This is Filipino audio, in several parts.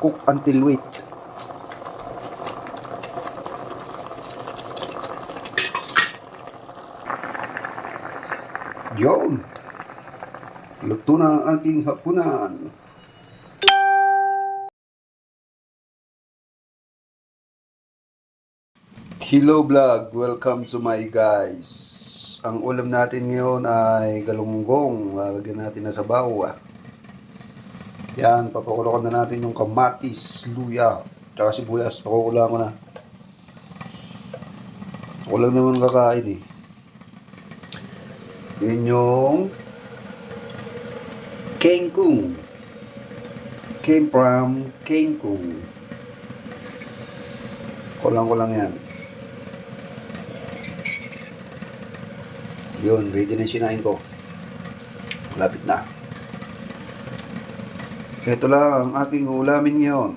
Cook until wait. Yun. Luto na ang aking hapunan. Hello vlog, welcome to my guys. Ang ulam natin ngayon ay galunggong. Lalagyan natin na sabaw. ah. Yan, papakulokan na natin yung kamatis, luya, tsaka sibuyas. Pakukulaan ko na. Ako lang naman kakain eh. Yan yung kengkung. Came from kengkung. Kulang ko lang yan. Yun, ready na yung sinain ko. Malapit na. Ito lang ang aking ulamin ngayon.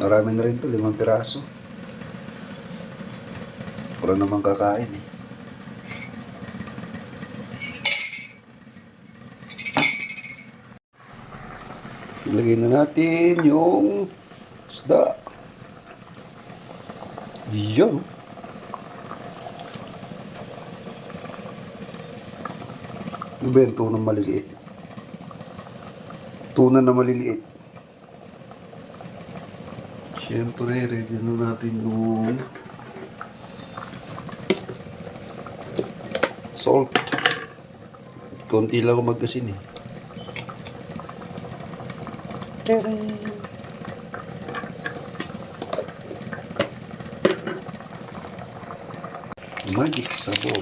Marami na rin to, limang piraso. Wala namang kakain eh. Ilagay na natin yung isda. Yun. Yung tunang maliliit? Tuna na maliliit. Siyempre, ready na natin yung salt. Konti lang ako magkasin eh. Magic sabor.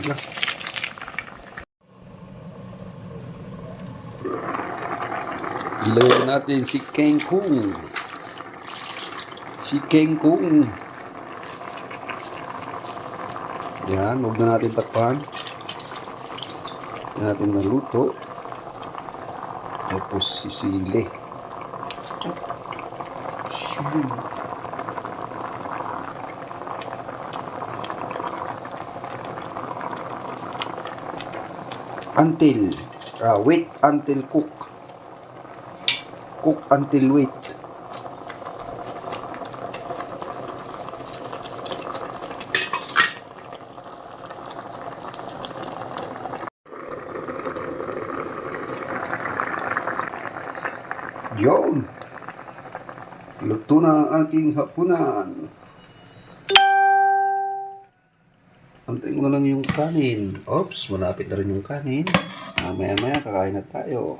Wala. Ilagay natin si King Kung. Si King Kung. Yan, huwag na natin takpan. Yan natin maluto. Tapos sisili. Sili. Until. ah, wait until cook. Cook until wait. Yun. Luto na ang aking hapunan. Antayin mo na lang yung kanin. Oops, malapit na rin yung kanin. Mamaya maya kakain na tayo.